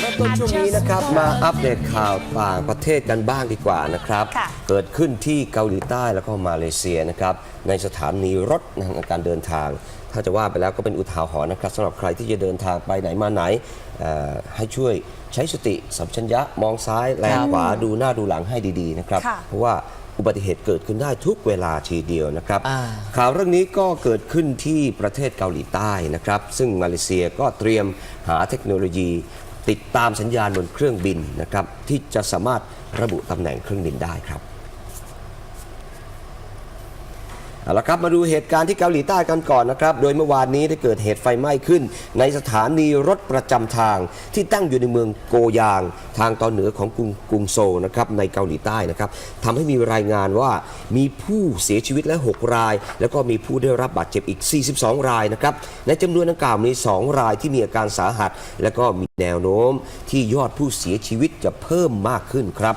เริ่มต้นช่วงนี้นะครับมาอัปเดตข่าวต่างประเทศกันบ้างดีกว่านะครับค่ะเกิดขึ้นที่เกาหลีใต้แล้วก็มาเลเซียนะครับในสถานีรถในการเดินทาง ถ้าจะว่าไปแล้วก็เป็นอุทาหรณ์นะครับสำหรับใครที่จะเดินทางไปไหนมาไหนเอ่อให้ช่วยใช้สติสัมปชัญญะมองซ้ายแลขวาดูหน้าดูหลังให้ดีๆนะครับค่ะเพราะว่า อุบัติเหตุเกิดขึ้นได้ทุกเวลาทีเดียวนะครับอ่าข่าวเรื่องนี้ก็เกิดขึ้นที่ประเทศเกาหลีใต้นะครับ ซึ่งมาเลเซียก็เตรียมหาเทคโนโลยี ติดตามสัญญาณบนเครื่องบินนะครับที่จะสามารถระบุตำแหน่งเครื่องบินได้ครับ เอาละครับมาดูเหตุการณ์ที่เกาหลีใต้กันก่อนนะครับ โดยเมื่อวานนี้ได้เกิดเหตุไฟไหม้ขึ้น ในสถานีรถประจำทางที่ตั้งอยู่ในเมืองโกยาง ทางตอนเหนือของกรุงกรุงโซลนะครับในเกาหลีใต้นะครับทำให้มีรายงานว่ามีผู้เสียชีวิตและ 6 ราย แล้วก็มีผู้ได้รับบาดเจ็บอีก 42 รายนะครับในจำนวนดังกล่าวมี 2 รายที่มีอาการสาหัส และก็มีแนวโน้มที่ยอดผู้เสียชีวิตจะเพิ่มมากขึ้นครับ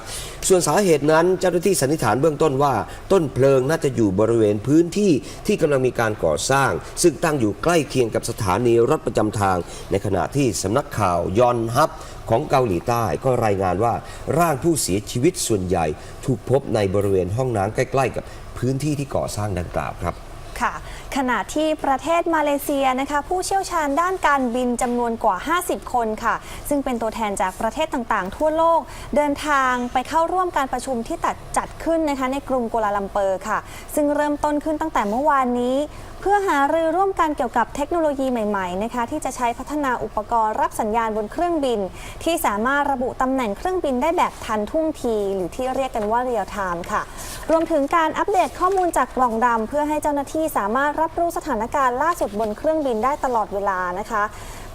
ส่วนสาเหตุนั้นเจ้าหน้าที่สันนิษฐานเบื้องต้นว่า ต้นเพลิงน่าจะอยู่บริเวณพื้น้นที่ที่กำลังมีการก่อสร้าง ซึ่งตั้งอยู่ใกล้เคียงกับสถานีรถประจำทาง ในขณะที่สำนักข่าวยอนฮับของเกาหลีใต้ก็รายงานว่าร่างผู้เสียชีวิตส่วนใหญ่ ถูกพบในบริเวณห้องน้ำใกล้ ๆ กับพื้นที่ที่ก่อสร้างดังกล่าวครับ ค่ะ ขณะที่ประเทศมาเลเซียนะคะ ผู้เชี่ยวชาญด้านการบินจำนวนกว่า 50 คนค่ะ ซึ่งเป็นตัวแทนจากประเทศต่างๆ ทั่วโลก เดินทางไปเข้าร่วมการประชุมที่ตัดจัดขึ้นนะคะในกรุงกัวลาลัมเปอร์ค่ะ ซึ่งเริ่มต้นขึ้นตั้งแต่เมื่อวานนี้ เพื่อหารือร่วมกันเกี่ยวกับเทคโนโลยีใหม่ๆนะคะที่จะใช้พัฒนาอุปกรณ์รับสัญญาณบนเครื่องบิน ที่สามารถระบุตำแหน่งเครื่องบินได้แบบทันท่วงที หรือที่เรียกกันว่าเรียลไทม์ค่ะ รวมถึงการอัปเดตข้อมูลจากกล่องดำเพื่อให้เจ้าหน้าที่สามารถรับรู้สถานการณ์ล่าสุดบนเครื่องบินได้ตลอดเวลานะคะ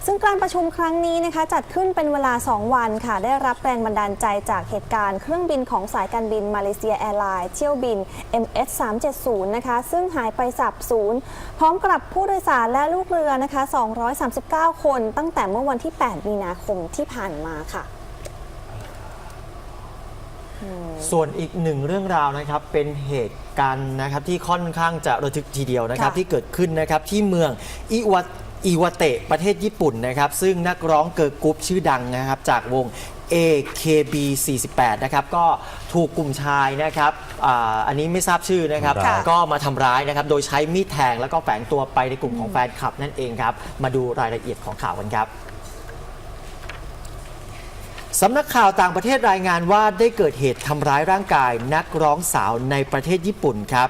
ซึ่งการประชุมครั้งนี้นะคะจัดขึ้นเป็นเวลา 2 วันค่ะ ได้รับแรงบันดาลใจจากเหตุการณ์เครื่องบินของสายการบินมาเลเซียแอร์ไลน์เที่ยวบิน MS 370นะคะซึ่งหายไปสับศูนย์พร้อมกับผู้โดยสารและลูกเรือนะคะ 239 คนตั้งแต่เมื่อวันที่ 8 มีนาคมที่ผ่านมาค่ะส่วนอีกหนึ่งเรื่องราวนะครับเป็นเหตุการณ์นะครับที่ค่อนข้างจะระทึกทีเดียวนะครับค่ะที่เกิดขึ้นนะครับที่เมืองอิวา อิวาเตะประเทศญี่ปุ่นนะครับ ซึ่งนักร้องเกิร์ลกรุ๊ปชื่อดังนะครับ จากวง AKB48 นะครับ ก็ถูกกลุ่มชายนะครับอาอันนี้ไม่ทราบชื่อนะครับ ค่ะ ก็มาทำร้ายนะครับ โดยใช้มีดแทงแล้วก็แฝงตัวไปในกลุ่มของแฟนคลับนั่นเองครับ มาดูรายละเอียดของข่าวกันครับ สำนักข่าวต่างประเทศรายงานว่าได้เกิดเหตุทำร้ายร่างกายนักร้องสาวในประเทศญี่ปุ่นครับ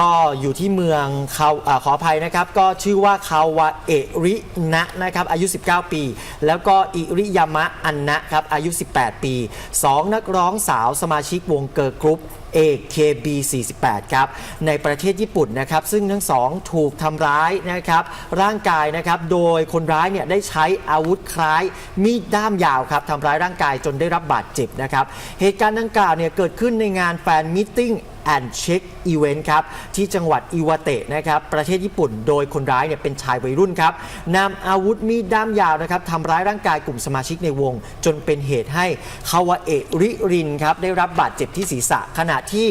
ก็อยู่ที่เมืองเขาอาขออภัยนะครับ ก็ชื่อว่าคาวาเอรินะนะครับอายุ 19 ปี แล้วก็อิริยามะอันนะครับอายุ 18 ปี 2 นักร้องสาวสมาชิกวงเกิร์ลกรุ๊ป AKB48 ครับในประเทศญี่ปุ่นนะครับซึ่งทั้งสองถูกทำร้ายนะครับร่างกายนะครับโดยคนร้ายเนี่ยได้ใช้อาวุธคล้ายมีดด้ามยาวครับทำร้ายร่างกายจนได้รับบาดเจ็บนะครับเหตุการณ์ดังกล่าวเนี่ยเกิดขึ้นในงานแฟนมิทติ้ง and Check Event ครับที่จังหวัดอิวาเตะนะครับประเทศญี่ปุ่นโดยคนร้ายเนี่ยเป็นชายวัยรุ่นครับนำอาวุธมีดด้ามยาวนะครับทำร้ายร่างกายกลุ่มสมาชิกในวง จนเป็นเหตุให้คาวาเอะริรินครับได้รับบาดเจ็บที่ศีรษะขณะที่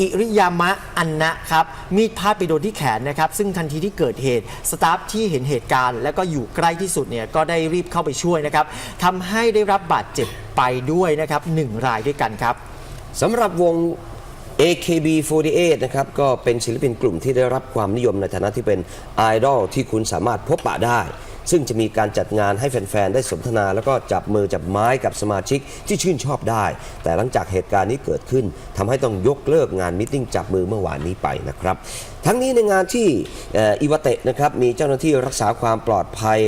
อิริยามะอันนะครับ มีดพาดไปโดนที่แขนนะครับ ซึ่งทันทีที่เกิดเหตุ สตาฟที่เห็นเหตุการณ์ และก็อยู่ใกล้ที่สุดเนี่ยก็ได้รีบเข้าไปช่วยนะครับทำให้ได้รับบาดเจ็บไปด้วยนะครับหนึ่งรายด้วยกันครับ สำหรับวง AKB48 นะครับก็เป็นศิลปินกลุ่มที่ได้รับความนิยมในฐานะที่เป็นไอดอลที่คุณสามารถพบปะได้ ซึ่งจะมีการจัดงานให้แฟน ๆ ได้สนทนา แล้วก็จับมือจับไม้กับสมาชิกที่ชื่นชอบได้ แต่หลังจากเหตุการณ์นี้เกิดขึ้นทำให้ต้องยกเลิกงานมิ팅จับมือเมื่อวานนี้ไปนะครับ ทั้งนี้ในงานที่อิวาเตะนะครับมีเจ้าหน้าที่รักษาความปลอดภัย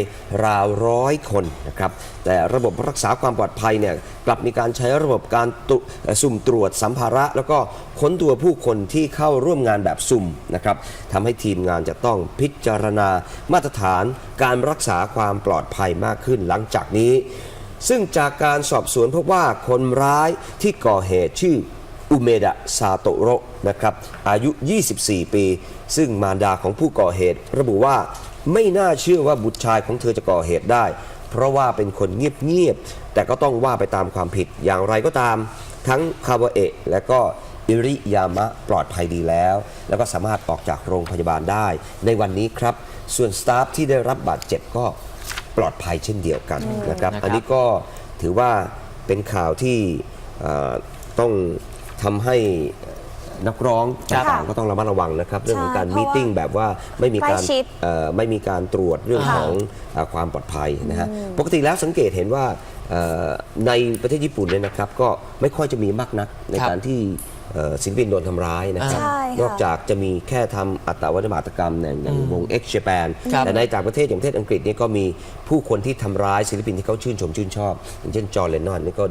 ราวร้อยคนนะครับแต่ระบบรักษาความปลอดภัยเนี่ยกลับมีการใช้ระบบการตุเอ่อสุ่มตรวจสัมภาระ แล้วก็ค้นตัวผู้คนที่เข้าร่วมงานแบบสุ่มนะครับทำให้ทีมงานจะต้องพิจารณามาตรฐานการรักษาความปลอดภัยมากขึ้นหลังจากนี้ ซึ่งจากการสอบสวนพบว่าคนร้ายที่ก่อเหตุชื่อ อุเมดะซาโตโระนะครับอายุ 24 ปี ซึ่งมารดาของผู้ก่อเหตุ ระบุว่าไม่น่าเชื่อว่าบุตรชายของเธอจะก่อเหตุได้ เพราะว่าเป็นคนเงียบๆแต่ก็ต้องว่าไปตามความผิดอย่างไรก็ตาม ทั้งคาวาเอะและก็อิริยามะปลอดภัยดีแล้ว แล้วก็สามารถออกจากโรงพยาบาลได้ ในวันนี้ครับ ส่วนสตาฟที่ได้รับบาดเจ็บก็ปลอดภัยเช่นเดียวกันนะครับนะครับอันนี้ก็ถือว่าเป็นข่าวที่เอ่อต้อง ทำให้นักร้องครับต่างๆก็ต้องระมัดระวังนะครับ เรื่องของการเพมีราะว่าติ้งแบบว่าไม่มีการใกล้ชิดเอ่อไม่มีการตรวจเรื่องค่ะ ของเอ่อความปลอดภัยนะฮะปกติแล้วสังเกตเห็นว่าเอ่อในประเทศญี่ปุ่นเนี่ยนะครับ ก็ไม่ค่อยจะมีมากนักในครับการที่ เอ่อศิลปินโดนทำร้ายนะครับ ใช่ค่ะ นอกจากจะมีแค่ทำอัตวัตบาตกรรมเนี่ยอย่างวง X Japan ครับแต่ในต่างประเทศอย่างประเทศอังกฤษนี่ก็มีผู้คนที่ทำร้ายศิลปินที่เขาชื่นชมชื่นชอบ อย่างเช่นจอร์เลนนอนนี่ก็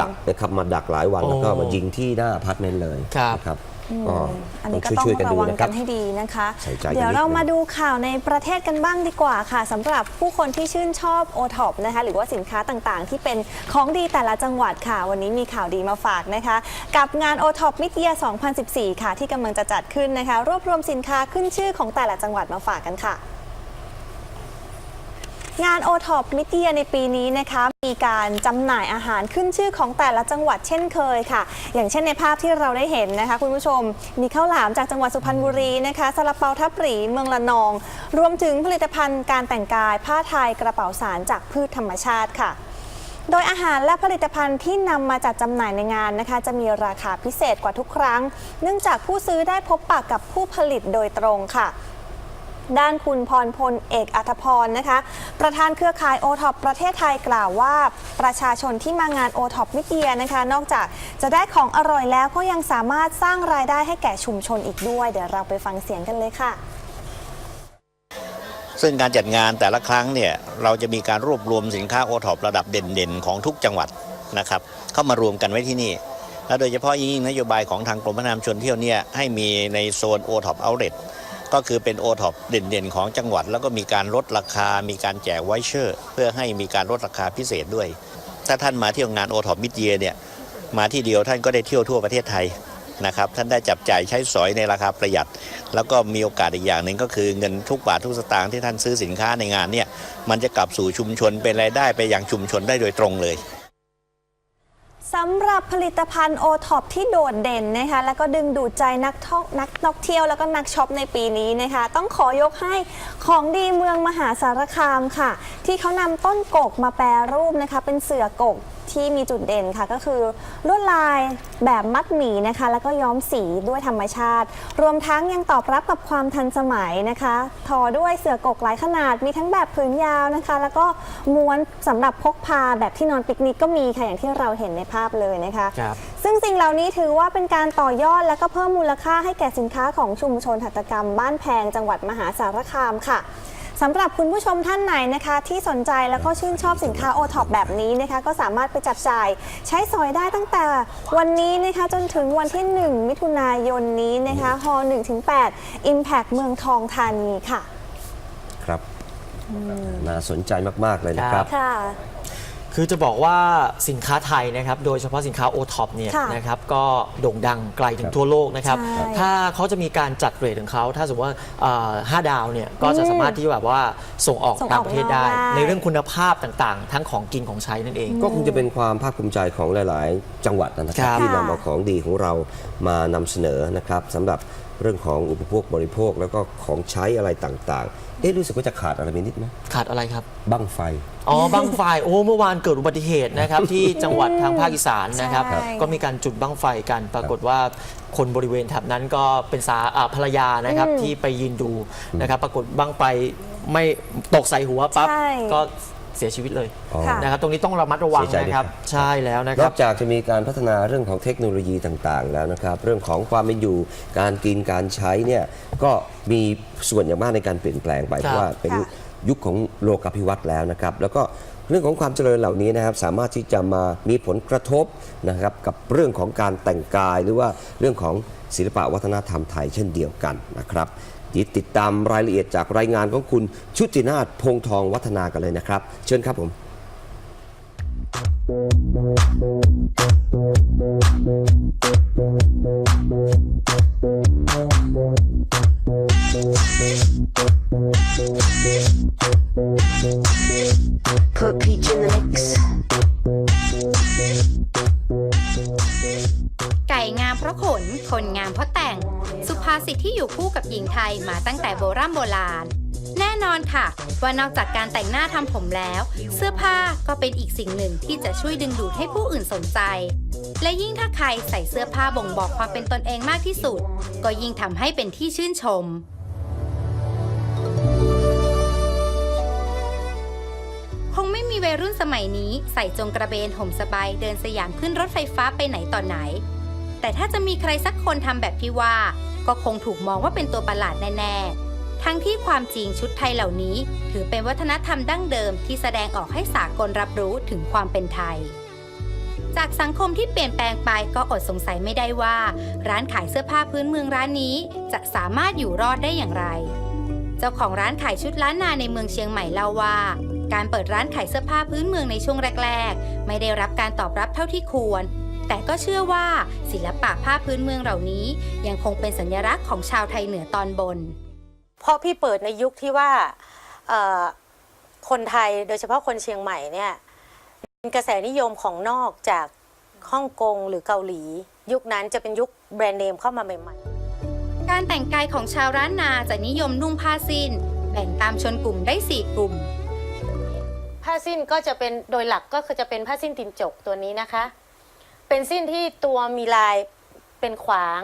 ดักนะครับมาดักหลายวันโอ้แล้วก็มายิงที่หน้าอพาร์ตเมนต์เลยครับ นะครับ ก็อันต้อนี้งก็ต้องช่วยๆกันระดูวังนะคกัรับ นให้ดีนะคะ ใส่ใจกันเดี๋ยวนิดนึงเรามาดูข่าวในประเทศกันบ้างดีกว่าค่ะสำหรับผู้คนที่ชื่นชอบโอท็อปนะคะ หรือว่าสินค้าต่างๆ ที่เป็นของดีแต่ละจังหวัดค่ะ วันนี้มีข่าวดีมาฝากนะคะ กับงานโอท็อปมิเ e ีย2014 ค่ะ ที่กำลังจะจัดขึ้นนะคะ รวบรวมสินค้าขึ้นชื่อของแต่ละจังหวัดมาฝากกันค่ะ งาน o t o p มิเ e ียในปีนี้นะคะมีการจำหน่ายอาหารขึ้นชื่อของแต่ละจังหวัดเช่นเคยค่ะ อย่างเช่นในภาพที่เราได้เห็นนะคะคุณผู้ชม มีข้าวหลามจากจังหวัดสุพรรณบุรีนะคะซาลาเปาทับหรีเมืองละนอง รวมถึงผลิตภัณฑ์การแต่งกาย ผ้าไทยกระเป๋าสารจากพืชธรรมชาติค่ะโดยอาหารและผลิตภัณฑ์ที่นำมาจัดจำหน่ายในงานนะคะ จะมีราคาพิเศษกว่าทุกครั้ง เนื่องจากผู้ซื้อได้พบปะกับผู้ผลิตโดยตรงค่ะ ด้านคุณพรพลเอกอัธพรนะคะ ประธานเครือข่ายโอท็อปประเทศไทยกล่าวว่า ประชาชนที่มางานโอท็อปมิเดียนะคะ นอกจากจะได้ของอร่อยแล้วก็ยังสามารถสร้างรายได้ให้แก่ชุมชนอีกด้วย เดี๋ยวเราไปฟังเสียงกันเลยค่ะ ซึ่งการจัดงานแต่ละครั้งเนี่ยเราจะมีการรวบรวมสินค้าโอท็อประดับเด่นๆ ของทุกจังหวัดนะครับ เข้ามารวมกันไว้ที่นี่และโดยเฉพาะยิ่งนโยบายของทางกรมพัฒนาชนเที่ยวเนี่ยให้มีในโซนโอท็อปเอาเล t ก็คือเป็นโอท็อปเด่นๆ ของจังหวัด แล้วก็มีการลดราคา มีการแจกไวเชอร์ เพื่อให้มีการลดราคาพิเศษด้วย ถ้าท่านมาเที่ยวงานโอท็อปมิดเยียเนี่ยมาที่เดียวท่านก็ได้เที่ยวทั่วประเทศไทยนะครับท่านได้จับจ่ายใช้สอยในราคาประหยัด แล้วก็มีโอกาสอีกอย่างหนึ่งก็คือเงินทุกบาททุกสตางค์ที่ท่านซื้อสินค้าในงานเนี่ยมันจะกลับสู่ชุมชนเป็นรายได้ไปยังชุมชนได้โดยตรงเลย สำหรับผลิตภัณฑ์โอท็อปที่โดดเด่นนะคะแล้วก็ดึงดูดใจนักท่องนักนักเที่ยวแล้วก็นักช็อปในปีนี้นะคะต้องขอยกให้ของดีเมืองมหาสารคามค่ะ ที่เขานำต้นกกมาแปรรูปนะคะเป็นเสือกก ที่มีจุดเด่นค่ะก็คือลวดลายแบบมัดหมี่นะคะ แล้วก็ย้อมสีด้วยธรรมชาติ รวมทั้งยังตอบรับกับความทันสมัยนะคะ ทอด้วยเสือกกหลายขนาดมีทั้งแบบผืนยาวนะคะ แล้วก็ม้วนสำหรับพกพาแบบที่นอนปิกนิกก็มีค่ะอย่างที่เราเห็นในภาพเลยนะคะครับซึ่งสิ่งเหล่านี้ถือว่าเป็นการต่อยอดและก็เพิ่มมูลค่าให้แก่สินค้าของชุมชนหัตถกรรมบ้านแพงจังหวัดมหาสารคามค่ะ สำหรับคุณผู้ชมท่านไหนนะคะที่สนใจแล้วก็ชื่นชอบสินค้าโอท็อปแบบนี้นะคะก็สามารถไปจับจ่ายใช้สอยได้ตั้งแต่วันนี้นะคะจนถึงวันที่ 1 มิถุนายนนี้นะคะฮ1-8 Impact เมืองทองธานีค่ะ ครับ น่าสนใจมาก ๆ เลยนะครับ ค่ะ คือจะบอกว่าสินค้าไทยนะครับ โดยเฉพาะสินค้าโอท็อปเนี่ยค่ะนะครับก็โด่งดังไกลถึงทั่วโลกนะครับ ใช่ถ้าเขาจะมีการจัดเรทของเขา ถ้าสมมติว่าเอ่อห้าดาวเนี่ยก็จะสามารถที่แบบว่าส่งออกส่งออกต่างประเทศได้นอกได้ ในเรื่องคุณภาพต่างๆ ทั้งของกินของใช้นั่นเอง ก็คงจะเป็นความภาคภูมิใจของหลาย ๆ จังหวัดนะคครัรับ บ ที่ค่ะนำเอาของดีของเรามานำเสนอนะครับสำหรับ เรื่องของอุปโภคบริโภค แล้วก็ของใช้อะไรต่างๆ เอ๊ะรู้สึกว่าจะขาดอะไรไปนิดไหมขาดอะไรครับ บั้งไฟ อ๋อบั้งไฟโอ้เมื่อวานเกิดอุบัติเหตุนะครับ ที่จังหวัดทางภาคอีสานนะครับ ใช่ ก็มีการจุดบั้งไฟกัน ปรากฏว่าคนบริเวณแถบนั้นก็เป็นสาอ่าภรรยานะครับอืมที่ไปยืนดูนะครับ ปรากฏบั้งไฟไม่ตกใส่หัวปั๊บใช่ ก็ เสียชีวิตเลยอ๋อค่ะนะครับตรงนี้ต้องระมัดระวังเสียใจด้วย นะครับครับใช่แล้วนะนครัอบ กจากจะมีการพัฒนาเรื่องของเทคโนโลยีต่างๆ แล้วนะครับ เรื่องของความเป็นอยู่การกินการใช้เนี่ยก็มีส่วนอย่างมากในการเปลี่ยนแปลงไปครับ เพราะว่าเป็นค่ะยุคของโลกาภิวัตน์แล้วนะครับ แล้วก็เรื่องของความเจริญเหล่านี้นะครับสามารถที่จะมามีผลกระทบนะครับกับเรื่องของการแต่งกายหรือว่าเรื่องของศิลปะวัฒนธรรมไทยเช่นเดียวกันนะครับ ยิติดตามรายละเอียดจากรายงานของคุณชุตินาถพงทองวัฒนากันเลยนะครับ เชิญครับผม ว่านอกจากการแต่งหน้าทำผมแล้ว เสื้อผ้าก็เป็นอีกสิ่งหนึ่งที่จะช่วยดึงดูดให้ผู้อื่นสนใจ และยิ่งถ้าใครใส่เสื้อผ้าบ่งบอกความเป็นตนเองมากที่สุด ก็ยิ่งทำให้เป็นที่ชื่นชมคงไม่มีวัยรุ่นสมัยนี้ใส่จงกระเบนห่มสบายเดินสยามขึ้นรถไฟฟ้าไปไหนต่อไหน แต่ถ้าจะมีใครสักคนทำแบบที่ว่า ก็คงถูกมองว่าเป็นตัวประหลาดแน่ ๆ ทั้งที่ความจริงชุดไทยเหล่านี้ ถือเป็นวัฒนธรรมดั้งเดิมที่แสดงออกให้สากลรับรู้ถึงความเป็นไทย จากสังคมที่เปลี่ยนแปลงไปก็อดสงสัยไม่ได้ว่า ร้านขายเสื้อผ้าพื้นเมืองร้านนี้ จะสามารถอยู่รอดได้อย่างไร เจ้าของร้านขายชุดล้านนาในเมืองเชียงใหม่เล่าว่า การเปิดร้านขายเสื้อผ้าพื้นเมืองในช่วงแรก ๆ ไม่ได้รับการตอบรับเท่าที่ควรแต่ก็เชื่อว่าศิลปะผ้าพื้นเมืองเหล่านี้ ยังคงเป็นสัญลักษณ์ของชาวไทยเหนือตอนบน เพราะพี่เปิดในยุคที่ว่าเอ่อคนไทยโดยเฉพาะคนเชียงใหม่เนี่ยเป็นกระแสนิยมของนอกจากฮ่องกงหรือเกาหลี ยุคนั้นจะเป็นยุคแบรนด์เนมเข้ามาใหม่ๆ การแต่งกายของชาวร้านนาจะนิยมนุ่งผ้าสิ้น แบ่งตามชนกลุ่มได้ 4 กลุ่ม ผ้าสิ้นก็จะเป็นโดยหลักก็คือจะเป็นผ้าสิ้นตินจกตัวนี้นะคะ เป็นสิ้นที่ตัวมีลายเป็นขวาง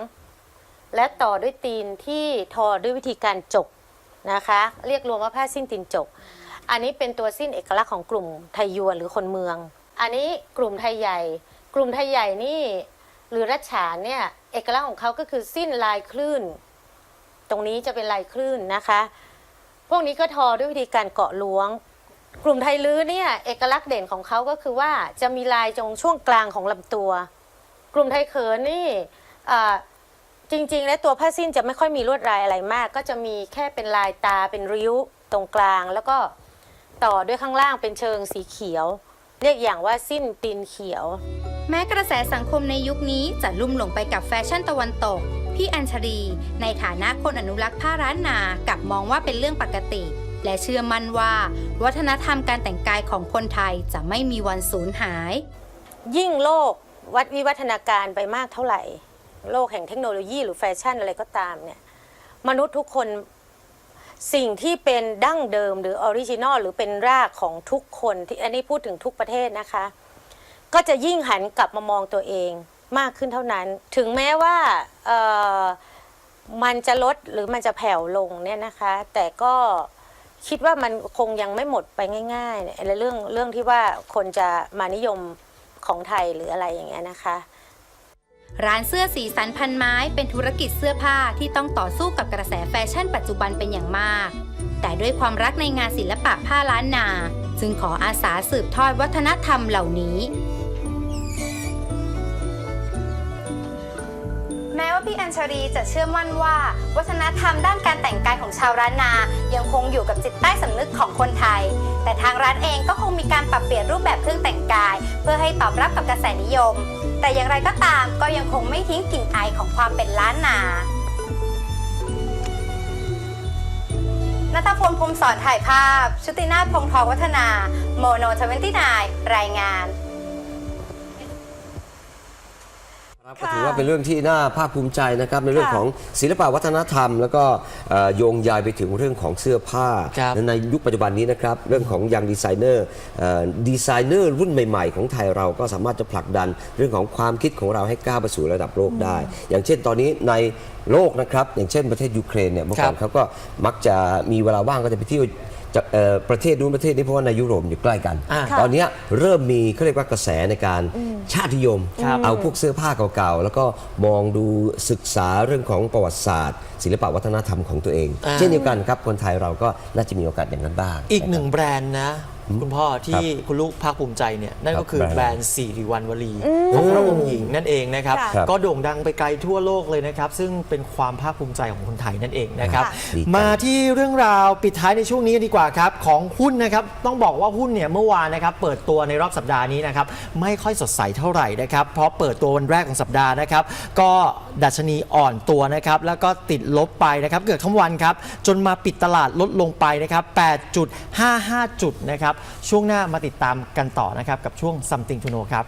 และต่อด้วยตีนที่ทอด้วยวิธีการจกนะคะ เรียกรวมว่าผ้าสิ้นตินจก อันนี้เป็นตัวสิ้นเอกลักษณ์ของกลุ่มไทยยวนหรือคนเมือง อันนี้กลุ่มไทยใหญ่ กลุ่มไทยใหญ่นี่หรือรัชฉานเนี่ยเอกลักษณ์ของเขาก็คือสิ้นลายคลื่น ตรงนี้จะเป็นลายคลื่นนะคะ พวกนี้ก็ทอด้วยวิธีการเกาะล้วง กลุ่มไทยลื้อเนี่ยเอกลักษณ์เด่นของเขาก็คือว่าจะมีลายตรงช่วงกลางของลำตัว กลุ่มไทยเขินนี่ จริง ๆ แล้วตัวผ้าสิ้นจะไม่ค่อยมีลวดลายอะไรมาก ก็จะมีแค่เป็นลายตาเป็นริ้วตรงกลาง แล้วก็ต่อด้วยข้างล่างเป็นเชิงสีเขียว เรียกอย่างว่าสิ้นตีนเขียว แม้กระแสสังคมในยุคนี้จะลุ่มหลงไปกับแฟชั่นตะวันตก พี่อัญชลีในฐานะคนอนุรักษ์ผ้าร้านนากลับมองว่าเป็นเรื่องปกติ และเชื่อมั่นว่า วัฒนธรรมการแต่งกายของคนไทยจะไม่มีวันสูญหาย ยิ่งโลกวัดวิวัฒนาการไปมากเท่าไหร่ โลกแห่งเทคโนโลยีหรือแฟชั่นอะไรก็ตามเนี่ยมนุษย์ทุกคนสิ่งที่เป็นดั้งเดิมหรือออริจินอลหรือเป็นรากของทุกคนที่อันนี้พูดถึงทุกประเทศนะคะ ก็จะยิ่งหันกลับมามองตัวเองมากขึ้นเท่านั้น ถึงแม้ว่ามันจะลดหรือมันจะแผ่วลงเนี่ยนะคะ แต่ก็คิดว่ามันคงยังไม่หมดไปง่ายๆเนี่ยเรื่องเรื่องที่ว่าคนจะมานิยมของไทยหรืออะไรอย่างเงี้ยนะคะ ร้านเสื้อสีสันพันไม้เป็นธุรกิจเสื้อผ้าที่ต้องต่อสู้กับกระแสแฟชั่นปัจจุบันเป็นอย่างมาก แต่ด้วยความรักในงานศิลปะผ้าล้านนา จึงขออาสาสืบทอดวัฒนธรรมเหล่านี้ พี่อัญชรีจะเชื่อมั่นว่า วัฒนธรรมด้านการแต่งกายของชาวร้านนา ยังคงอยู่กับจิตใต้สำนึกของคนไทย แต่ทางร้านเองก็คงมีการปรับเปลี่ยนรูปแบบเครื่องแต่งกาย เพื่อให้ตอบรับกับกระแสนิยม แต่อย่างไรก็ตามก็ยังคงไม่ทิ้งกลิ่นอายของความเป็นล้านนานัทพลพรมสอนถ่ายภาพ ชุตินาถพงทองวัฒนา โมโนทเวนตี้นรายงาน ครับก็ถือว่าเป็นเรื่องที่น่าภาคภูมิใจนะครับในเรื่องค่ะของศิลปวัฒนธรรม แล้วก็เอ่อโยงใยไปถึงเรื่องของเสื้อผ้าครับและในยุคปัจจุบันนี้นะครับเรื่องของยังดีไซเนอร์ดีไซเนอร์รุ่นใหม่ ๆ ของไทยเราก็สามารถจะผลักดันเรื่องของความคิดของเราให้ก้าวไปสู่ระดับโลกได้ อย่างเช่นตอนนี้ในโลกนะครับอย่างเช่นประเทศยูเครนเนี่ยเมื่อก่อนครับ เขาก็มักจะมีเวลาว่างก็จะไปเที่ยว จากเอ่อประเทศนู้นประเทศนี้เพราะว่าในยุโรปอยู่ใกล้กัน อ่าตอนเนี้ยเริ่มมีเขาเรียกว่ากระแสในการชาตินิยม ครับเอาพวกเสื้อผ้าเก่าๆ แล้วก็มองดูศึกษาเรื่องของประวัติศาสตร์ ศิลปวัฒนธรรมของตัวเอง อ่า เช่นเดียวกันครับคนไทยเราก็น่าจะมีโอกาสอย่างนั้นบ้าง อีกหนึ่ะงครับแบรนด์นะ คุณพ่อที่คุณลูกภาคภูมิใจเนี่ยนั่นครัก็บคือแบรนด์แบรนด์สิริวัณวลีของพระองค์หญิงนั่นเองนะครับค่ะครับก็โด่งดังไปไกลทั่วโลกเลยนะครับ ซึ่งเป็นความภาคภูมิใจของคนไทยนั่นเองนะครับ ค่ะ ดีจัง มาที่เรื่องราวปิดท้ายในช่วงนี้กันดีกว่าครับ ของหุ้นนะครับ ต้องบอกว่าหุ้นเนี่ยเมื่อวานนะครับ เปิดตัวในรอบสัปดาห์นี้นะครับ ไม่ค่อยสดใสเท่าไหร่นะครับ เพราะเปิดตัววันแรกของสัปดาห์นะครับ ก็ดัชนีอ่อนตัวนะครับ แล้วก็ติดลบไปนะครับ เกือบทั้งวันครับ จนมาปิดตลาดลดลงไปนะครับ 8.55 จุดนะครับช่วงหน้ามาติดตามกันต่อนะครับกับช่วง something to know ครับ